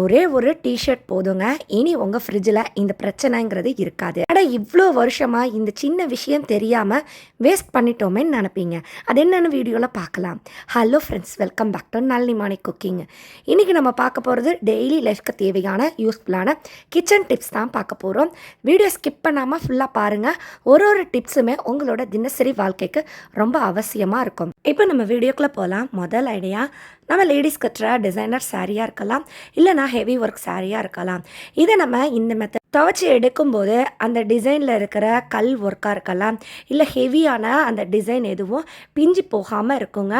ஒரே ஒரு டிஷர்ட் போதுங்க. இனி உங்கள் ஃப்ரிட்ஜில் இந்த பிரச்சனைங்கிறது இருக்காது. ஆனால் இவ்வளோ வருஷமாக இந்த சின்ன விஷயம் தெரியாமல் வேஸ்ட் பண்ணிட்டோமேன்னு நினைப்பீங்க. அது என்னென்னு வீடியோவில் பார்க்கலாம். Hello friends welcome back to Nalinimani cooking இன்றைக்கி நம்ம பார்க்க போகிறது டெய்லி லைஃப்க்கு தேவையான யூஸ்ஃபுல்லான கிச்சன் டிப்ஸ் தான் பார்க்க போகிறோம் வீடியோ ஸ்கிப் பண்ணாமல் ஃபுல்லாக பாருங்கள் ஒரு ஒரு டிப்ஸுமே உங்களோட தினசரி வாழ்க்கைக்கு ரொம்ப அவசியமாக இருக்கும். இப்போ நம்ம வீடியோக்குள்ளே போகலாம். முதல் ஐடியா நம்ம லேடிஸ் கட்டுற டிசைனர் சாரியாக இருக்கலாம். இல்லைனா ஹெவி ஒர்க் சாரியாக இருக்கலாம். இதை நம்ம இந்த மெத்தட் துவச்சி எடுக்கும்போது அந்த டிசைனில் இருக்கிற கல் ஒர்க்காக இருக்கலாம் இல்லை ஹெவியான அந்த டிசைன் எதுவும் பிஞ்சு போகாமல் இருக்குங்க.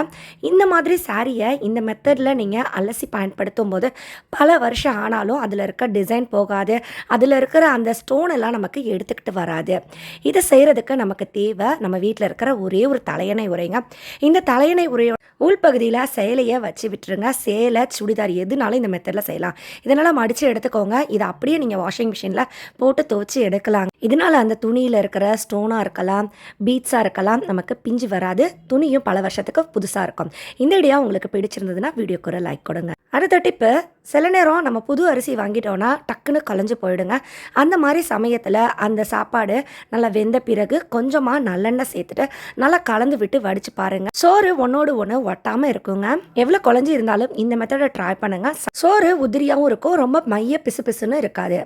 இந்த மாதிரி சாரியை இந்த மெத்தடில் நீங்கள் அலசி பயன்படுத்தும் போது பல வருஷம் ஆனாலும் அதில் இருக்க டிசைன் போகாது. அதில் இருக்கிற அந்த ஸ்டோன் எல்லாம் நமக்கு எடுத்துக்கிட்டு வராது. இதை செய்கிறதுக்கு நமக்கு தேவை நம்ம வீட்டில் இருக்கிற ஒரே ஒரு தலையணை உரைங்க. இந்த தலையணை உரையோட உள்பகுதியில் சேலையை வச்சு விட்டுருங்க. சேலை சுடிதார் எதுனாலும் இந்த மெத்தடில் செய்யலாம். இதனால் மடித்து எடுத்துக்கோங்க. இதை அப்படியே நீங்கள் வாஷிங் மிஷினில் போட்டு துவைச்சி எடுக்கலாம். இதனால் அந்த துணியில் இருக்கிற ஸ்டோனாக இருக்கலாம் பீட்ஸாக இருக்கலாம் நமக்கு பிஞ்சு வராது. துணியும் பல வருஷத்துக்கு புதுசாக இருக்கும். இந்த ஐடியா உங்களுக்கு பிடிச்சிருந்ததுன்னா வீடியோக்கு ஒரு லைக் கொடுங்க. அடுத்த டிப்பு சில நேரம் நம்ம புது அரிசி வாங்கிட்டோன்னா டக்குன்னு கலைஞ்சு போயிடுங்க. அந்த மாதிரி சமயத்தில் அந்த சாப்பாடு நல்லா வெந்த பிறகு கொஞ்சமாக நல்லெண்ணெய் சேர்த்துட்டு நல்லா கலந்து விட்டு வடித்து பாருங்க. சோறு ஒன்றோடு ஒன்று ஒட்டாமல் இருக்குங்க. எவ்வளோ குழஞ்சி இருந்தாலும் இந்த மெத்தடை ட்ரை பண்ணுங்கள் சோறு உதிரியாகவும் இருக்கும். ரொம்ப மைய பிசு பிசுன்னு இருக்காது.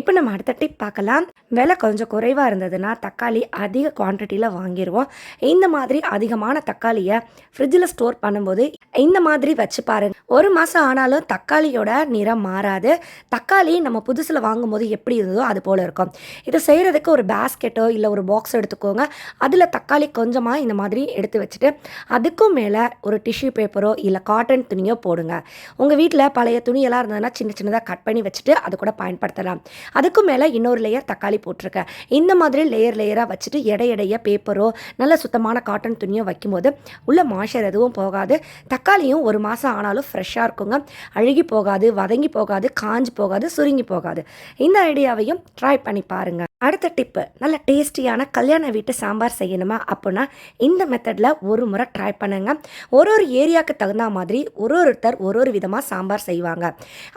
இப்போ நம்ம அடுத்த டிப் பார்க்கலாம். விலை கொஞ்சம் குறைவாக இருந்ததுன்னா தக்காளி அதிக குவான்டிட்டியில் வாங்கிடுவோம் இந்த மாதிரி அதிகமான தக்காளியை ஃப்ரிட்ஜில் ஸ்டோர் பண்ணும்போது இந்த மாதிரி வச்சு பாருங்க. ஒரு மாதம் ஆனாலும் தக்காளியோட நிறம் மாறாது. தக்காளி நம்ம புதுசில் வாங்கும்போது எப்படி இருந்ததோ அது போல் இருக்கும். இதை செய்கிறதுக்கு ஒரு பேஸ்கெட்டோ இல்லை ஒரு பாக்ஸ் எடுத்துக்கோங்க. அதில் தக்காளி கொஞ்சமாக இந்த மாதிரி எடுத்து வச்சுட்டு அதுக்கும் மேலே ஒரு டிஷ்யூ பேப்பரோ இல்லை காட்டன் துணியோ போடுங்க. உங்கள் வீட்டில் பழைய துணியெல்லாம் இருந்ததுன்னா சின்ன சின்னதாக கட் பண்ணி வச்சுட்டு அது கூட பயன்படுத்தலாம். அதுக்கும் மேலே இன்னொரு லேயர் தக்காளி போட்டிருக்கேன் இந்த மாதிரி லேயர் லேயராக வச்சுட்டு எடை எடையாக பேப்பரோ நல்ல சுத்தமான காட்டன் துணியோ வைக்கும்போது உள்ள மாஷர் எதுவும் போகாது. தக்காளியும் ஒரு மாதம் ஆனாலும் ஃப்ரெஷ்ஷாக இருக்குங்க. அழுகி போகாது வதங்கி போகாது காஞ்சு போகாது சுருங்கி போகாது. இந்த ஐடியாவையும் ட்ரை பண்ணி பாருங்கள் அடுத்த டிப்பு நல்ல டேஸ்டியான கல்யாண வீட்டு சாம்பார் செய்யணுமா? அப்படின்னா இந்த மெத்தடில் ஒரு முறை ட்ரை பண்ணுங்க. ஒரு ஒரு ஏரியாவுக்கு தகுந்த மாதிரி ஒரு ஒருத்தர் ஒரு ஒரு விதமாக சாம்பார் செய்வாங்க.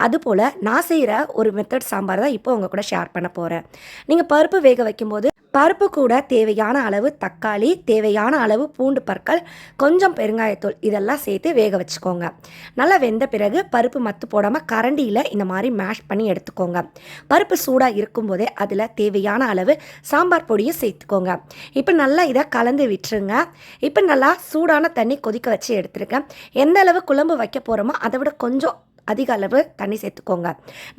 அதுபோல் நான் செய்கிற ஒரு மெத்தட் சாம்பார் தான் இப்போ உங்கள் கூட ஷேர் பண்ண போகிறேன் நீங்கள் பருப்பு வேக வைக்கும்போது பருப்பு கூட தேவையான அளவு தக்காளி தேவையான அளவு பூண்டு பற்கள் கொஞ்சம் பெருங்காயத்தூள் இதெல்லாம் சேர்த்து வேக வச்சுக்கோங்க. நல்லா வெந்த பிறகு பருப்பு மத்து போடாமல் கரண்டியில் இந்த மாதிரி மேஷ் பண்ணி எடுத்துக்கோங்க. பருப்பு சூடாக இருக்கும்போதே அதில் தேவையான அளவு சாம்பார் பொடியை சேர்த்துக்கோங்க. இப்போ நல்லா இதை கலந்து விட்டுருங்க. இப்போ நல்லா சூடான தண்ணி கொதிக்க வச்சு எடுத்துருக்கேன். எந்த அளவு குழம்பு வைக்க போகிறோமோ அதை விட கொஞ்சம் அதிக அளவு தண்ணி சேர்த்துக்கோங்க.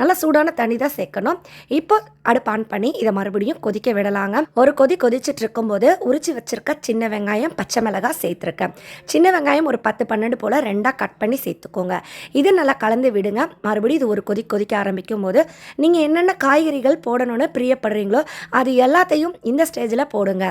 நல்லா சூடான தண்ணி தான் சேர்க்கணும். இப்போ அடுப்பு ஆன் பண்ணி இதை மறுபடியும் கொதிக்க விடலாங்க. ஒரு கொதி கொதிச்சுட்டு இருக்கும்போது உரிச்சு வச்சிருக்க சின்ன வெங்காயம் பச்சை மிளகாய் சேர்த்துருக்கேன். சின்ன வெங்காயம் ஒரு பத்து பன்னெண்டு போல் ரெண்டாக கட் பண்ணி சேர்த்துக்கோங்க. இது நல்லா கலந்து விடுங்க. மறுபடியும் இது ஒரு கொதி கொதிக்க ஆரம்பிக்கும் போது நீங்கள் என்னென்ன காய்கறிகள் போடணும்னு பிரியப்படுறீங்களோ அது எல்லாத்தையும் இந்த ஸ்டேஜில் போடுங்க.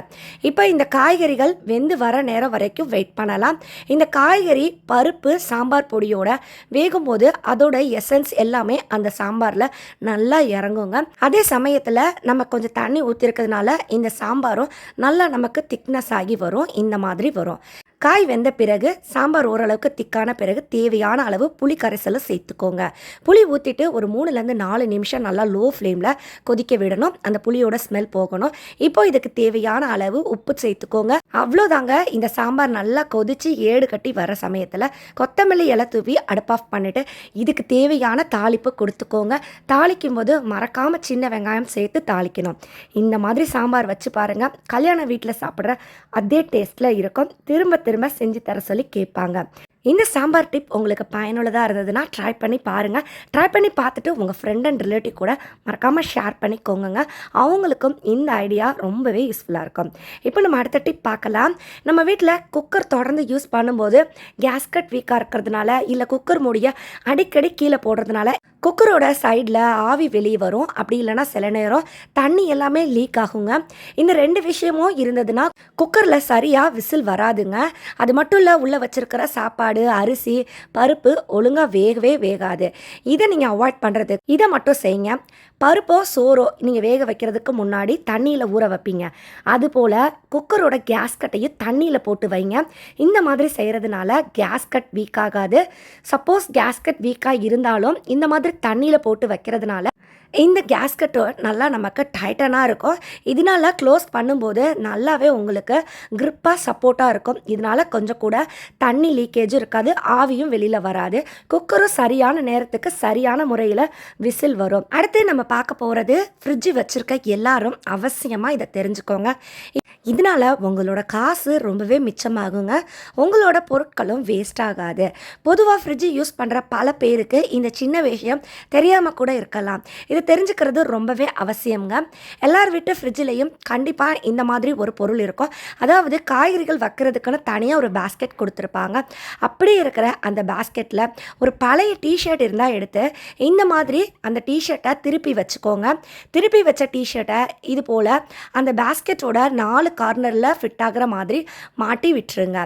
இப்போ இந்த காய்கறிகள் வெந்து வர நேரம் வரைக்கும் வெயிட் பண்ணலாம். இந்த காய்கறி பருப்பு சாம்பார் பொடியோட வேகும்போது அதோட எசன்ஸ் எல்லாமே அந்த சாம்பாரில் நல்லா இறங்குங்க. அதே சமயத்தில் நம்ம கொஞ்சம் தண்ணி ஊற்றிருக்கிறதுனால இந்த சாம்பாரும் நல்லா நமக்கு திக்னஸ் ஆகி வரும். இந்த மாதிரி வரும். காய் வெந்த பிறகு சாம்பார் ஓரளவுக்கு திக்கான பிறகு தேவையான அளவு புளி கரைசலை சேர்த்துக்கோங்க. புளி ஊற்றிட்டு ஒரு மூணுலேருந்து நாலு நிமிஷம் நல்லா லோ ஃப்ளேமில் கொதிக்க விடணும். அந்த புளியோட ஸ்மெல் போகணும். இப்போ இதுக்கு தேவையான அளவு உப்பு சேர்த்துக்கோங்க. அவ்வளோதாங்க. இந்த சாம்பார் நல்லா கொதித்து ஏடு கட்டி வர சமயத்தில் கொத்தமல்லி இலை தூவி அடுப்பு ஆஃப் பண்ணிவிட்டு இதுக்கு தேவையான தாளிப்பு கொடுத்துக்கோங்க. தாளிக்கும் போது மறக்காமல் சின்ன வெங்காயம் சேர்த்து தாளிக்கணும். இந்த மாதிரி சாம்பார் வச்சு பாருங்கள் கல்யாண வீட்டில் சாப்பிட்ற அதே டேஸ்ட்டில் இருக்கும். திரும்ப திரும்ப செஞ்சு தர சொல்லி கேட்பாங்க. இந்த சாம்பார் டிப் உங்களுக்கு பயனுள்ளதாக இருந்ததுன்னா ட்ரை பண்ணி பாருங்கள் ட்ரை பண்ணி பார்த்துட்டு உங்கள் ஃப்ரெண்ட் அண்ட் ரிலேட்டிவ் கூட மறக்காமல் ஷேர் பண்ணிக்கோங்க அவங்களுக்கும் இந்த ஐடியா ரொம்பவே யூஸ்ஃபுல்லாக இருக்கும். இப்போ நம்ம அடுத்த டிப் பார்க்கலாம். நம்ம வீட்டில் குக்கர் தொடர்ந்து யூஸ் பண்ணும்போது கேஸ்கட் வீக்காக இருக்கிறதுனால இல்லை குக்கர் மூடியை அடிக்கடி கீழே போடுறதுனால குக்கரோட சைடில் ஆவி வெளியே வரும். அப்படி இல்லைன்னா சில நேரம் தண்ணி எல்லாமே லீக் ஆகுங்க. இந்த ரெண்டு விஷயமும் இருந்ததுன்னா குக்கரில் சரியாக விசில் வராதுங்க. அது மட்டும் இல்லை உள்ளே வச்சுருக்கிற சாப்பாடு அரிசி பருப்பு ஒழுங்காக வேகவே வேகாது. இதை நீங்கள் அவாய்ட் பண்ணுறது இதை மட்டும் செய்யுங்க. பருப்போ சோறோ நீங்கள் வேக வைக்கிறதுக்கு முன்னாடி தண்ணியில் ஊற வைப்பீங்க. அதுபோல் குக்கரோட கேஸ்கட்டையும் தண்ணியில் போட்டு வைங்க. இந்த மாதிரி செய்கிறதுனால கேஸ்கட் வீக் ஆகாது. சப்போஸ் கேஸ்கட் வீக்காக இருந்தாலும் இந்த மாதிரி தண்ணியில் போட்டு வைக்கிறதுனால இந்த கேஸ்கட்டு நல்லா நமக்கு டைட்டனாக இருக்கும். இதனால க்ளோஸ் பண்ணும்போது நல்லாவே உங்களுக்கு க்ரிப்பாக சப்போர்ட்டாக இருக்கும். இதனால கொஞ்சம் கூட தண்ணி லீக்கேஜும் இருக்காது ஆவியும் வெளியில் வராது. குக்கரும் சரியான நேரத்துக்கு சரியான முறையில் விசில் வரும். அடுத்து நம்ம பார்க்க போகிறது ஃப்ரிட்ஜு வச்சுருக்க எல்லாரும் அவசியமாக இதை தெரிஞ்சுக்கோங்க. இதனால உங்களோட காசு ரொம்பவே மிச்சமாகுங்க. உங்களோட பொருட்களும் வேஸ்ட் ஆகாது. பொதுவாக ஃப்ரிட்ஜு யூஸ் பண்ணுற பல பேருக்கு இந்த சின்ன விஷயம் தெரியாமல் கூட இருக்கலாம். இது தெரிஞ்சுக்கிறது ரொம்பவே அவசியங்க எல்லார் வீட்டு ஃப்ரிட்ஜிலையும் கண்டிப்பாக இந்த மாதிரி ஒரு பொருள் இருக்கும். அதாவது காய்கறிகள் வைக்கிறதுக்குன்னு தனியாக ஒரு பேஸ்கெட் கொடுத்துருப்பாங்க. அப்படி இருக்கிற அந்த பேஸ்கெட்டில் ஒரு பழைய டிஷர்ட் இருந்தால் எடுத்து இந்த மாதிரி அந்த டிஷர்ட்டை திருப்பி வச்சுக்கோங்க. திருப்பி வச்ச டிஷர்ட்டை இது போல் அந்த பேஸ்கெட்டோட நாலு கார்னரில் ஃபிட் ஆகிற மாதிரி மாட்டி விட்டுருங்க.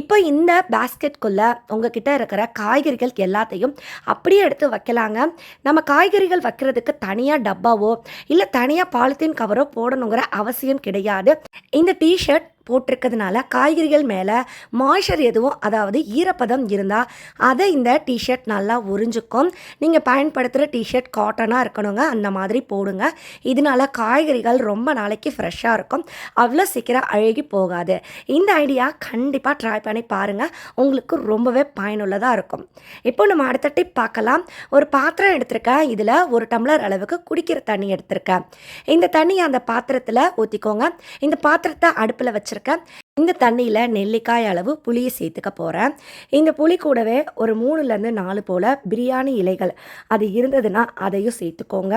இப்போ இந்த பேஸ்கெட்குள்ளே உங்ககிட்ட இருக்கிற காய்கறிகள் எல்லாத்தையும் அப்படியே எடுத்து வைக்கலாங்க. நம்ம காய்கறிகள் வைக்கிறதுக்கு தனியாக டப்பாவோ இல்லை தனியாக பாலித்தீன் கவரோ போடணுங்கிற அவசியம் கிடையாது. இந்த டிஷர்ட் போட்டிருக்கிறதுனால காய்கறிகள் மேலே மாய்ச்சர் எதுவும் அதாவது ஈரப்பதம் இருந்தால் அதை இந்த டிஷர்ட் நல்லா உறிஞ்சுக்கும். நீங்கள் பயன்படுத்துகிற டிஷர்ட் காட்டனாக இருக்கணுங்க அந்த மாதிரி போடுங்க. இதனால காய்கறிகள் ரொம்ப நாளைக்கு ஃப்ரெஷ்ஷாக இருக்கும். அவ்வளோ சீக்கிரம் அழுகி போகாது. இந்த ஐடியா கண்டிப்பாக ட்ரை பண்ணி பாருங்கள் உங்களுக்கு ரொம்பவே பயனுள்ளதாக இருக்கும். இப்போ நம்ம அடுத்த டிப் பார்க்கலாம். ஒரு பாத்திரம் எடுத்திருக்கேன். இதில் ஒரு டம்ளர் அளவுக்கு குடிக்கிற தண்ணி எடுத்திருக்கேன். இந்த தண்ணியை அந்த பாத்திரத்தில் ஊற்றிக்கோங்க இந்த பாத்திரத்தை அடுப்பில் வச்சு வச்சுருக்கேன். இந்த தண்ணியில் நெல்லிக்காய் அளவு புளியை சேர்த்துக்க போகிறேன் இந்த புளி கூடவே ஒரு மூணுலேருந்து நாலு போல் பிரியாணி இலைகள் அது இருந்ததுன்னா அதையும் சேர்த்துக்கோங்க.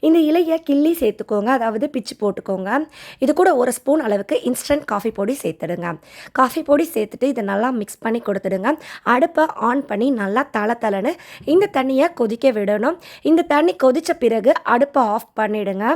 இந்த இலையை கிள்ளி சேர்த்துக்கோங்க. அதாவது பிச்சு போட்டுக்கோங்க. இது கூட ஒரு ஸ்பூன் அளவுக்கு இன்ஸ்டன்ட் காஃபி பொடி சேர்த்துடுங்க. காஃபி பொடி சேர்த்துட்டு இதை நல்லா மிக்ஸ் பண்ணி கொடுத்துடுங்க. அடுப்பை ஆன் பண்ணி நல்லா தலை தலைன்னு இந்த தண்ணியை கொதிக்க விடணும். இந்த தண்ணி கொதித்த பிறகு அடுப்பை ஆஃப் பண்ணிடுங்க.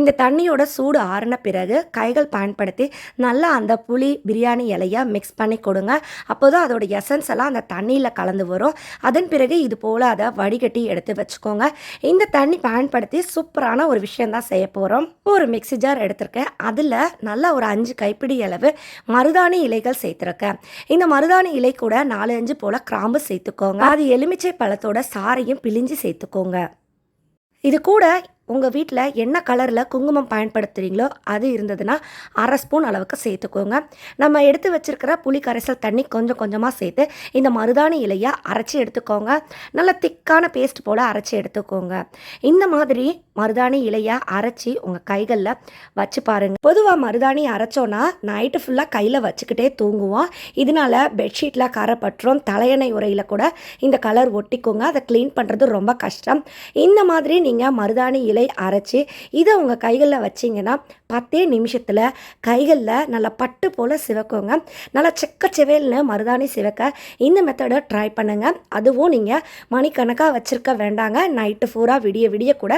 இந்த தண்ணியோட சூடு ஆறின பிறகு கைகள் பயன்படுத்தி நல்லா அந்த புளி பிரியாணி இலையை மிக்ஸ் பண்ணி கொடுங்க. அப்போ தான் அதோட எசன்ஸ் எல்லாம் அந்த தண்ணியில் கலந்து வரும். அதன் பிறகு இது போல் அதை வடிகட்டி எடுத்து வச்சுக்கோங்க. இந்த தண்ணி பயன்படுத்தி சூப்பரான ஒரு விஷயம் தான் செய்ய போகிறோம் ஒரு மிக்ஸி ஜார் எடுத்திருக்கேன். அதில் நல்லா ஒரு அஞ்சு கைப்பிடி அளவு மருதாணி இலைகள் சேர்த்துருக்கேன். இந்த மருதாணி இலை கூட நாலு அஞ்சு போல் கிராம்பு சேர்த்துக்கோங்க. அது எலுமிச்சை பழத்தோட சாரையும் பிழிஞ்சு சேர்த்துக்கோங்க. இது கூட உங்கள் வீட்டில் என்ன கலரில் குங்குமம் பயன்படுத்துகிறீங்களோ அது இருந்ததுன்னா அரை ஸ்பூன் அளவுக்கு சேர்த்துக்கோங்க. நம்ம எடுத்து வச்சிருக்கிற புளி கரைசல் தண்ணி கொஞ்சம் கொஞ்சமாக சேர்த்து இந்த மருதாணி இலையை அரைச்சி எடுத்துக்கோங்க. நல்ல திக்கான பேஸ்ட் போல் அரைச்சி எடுத்துக்கோங்க. இந்த மாதிரி மருதாணி இலையை அரைச்சி உங்கள் கைகளில் வச்சு பாருங்கள் பொதுவாக மருதாணி அரைச்சோன்னா நைட்டு ஃபுல்லாக கையில் வச்சுக்கிட்டே தூங்குவோம். இதனால பெட்ஷீட்டில் கரை பற்றும் தலையணை உரையில் கூட இந்த கலர் ஒட்டிக்கோங்க. அதை க்ளீன் பண்ணுறது ரொம்ப கஷ்டம். இந்த மாதிரி நீங்கள் மருதாணி இலை அரைச்சி இதை உங்கள் கைகளில் வச்சிங்கன்னா பத்தே நிமிஷத்தில் கைகளில் நல்லா பட்டு போல் சிவக்குங்க. நல்லா செக்க செவேல்னு மருதாணி சிவக்க இந்த மெத்தடை ட்ரை பண்ணுங்கள் அதுவும் நீங்கள் மணிக்கணக்காக வச்சுருக்க வேண்டாங்க. நைட்டு ஃபூரா விடிய விடிய கூட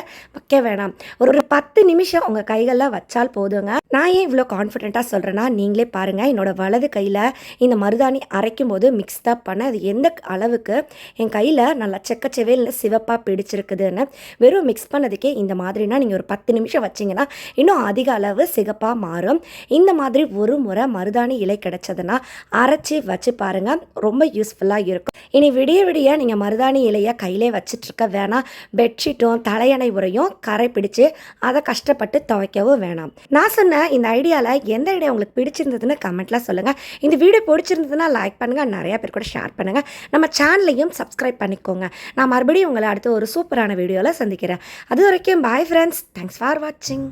வைக்க வேணாம். ஒரு ஒரு பத்து நிமிஷம் உங்கள் கைகளில் வச்சால் போதுங்க. நான் ஏன் இவ்வளோ கான்ஃபிடென்ட்டாக சொல்கிறேன்னா நீங்களே பாருங்கள் என்னோட வலது கையில் இந்த மருதாணி அரைக்கும் போது மிக்ஸ் தான் பண்ண அது எந்த அளவுக்கு என் கையில் நல்லா செக்க இல்லை சிவப்பாக பிடிச்சிருக்குதுன்னு வெறும் மிக்ஸ் பண்ணதுக்கே இந்த மாதிரினா நீங்கள் ஒரு பத்து நிமிஷம் வச்சிங்கன்னா இன்னும் அதிக அளவு சிகப்பாக மாறும். இந்த மாதிரி ஒரு முறை மருதாணி இலை கிடைச்சதுன்னா அரைச்சி வச்சு பாருங்கள் ரொம்ப யூஸ்ஃபுல்லாக இருக்கும். இனி விடிய விடிய நீங்கள் மருதாணி இலையை கையிலே வச்சிட்ருக்க வேணாம். பெட்ஷீட்டும் தலையணை உரையும் கரை பிடிச்சு அதை கஷ்டப்பட்டு துவைக்கவும் வேணாம். நான் சொன்ன இந்த ஐடியாவில் எந்த ஐடியா உங்களுக்கு பிடிச்சிருந்ததுன்னு கமெண்ட்டில் சொல்லுங்கள் இந்த வீடியோ பிடிச்சிருந்ததுன்னா லைக் பண்ணுங்கள் நிறையா பேர் கூட ஷேர் பண்ணுங்கள் நம்ம சேனலையும் சப்ஸ்கிரைப் பண்ணிக்கோங்க. நான் மறுபடியும் உங்களை அடுத்து ஒரு சூப்பரான வீடியோவில் சந்திக்கிறேன். அது வரைக்கும் பாய் ஃப்ரெண்ட்ஸ் தேங்க்ஸ் ஃபார் வாட்சிங்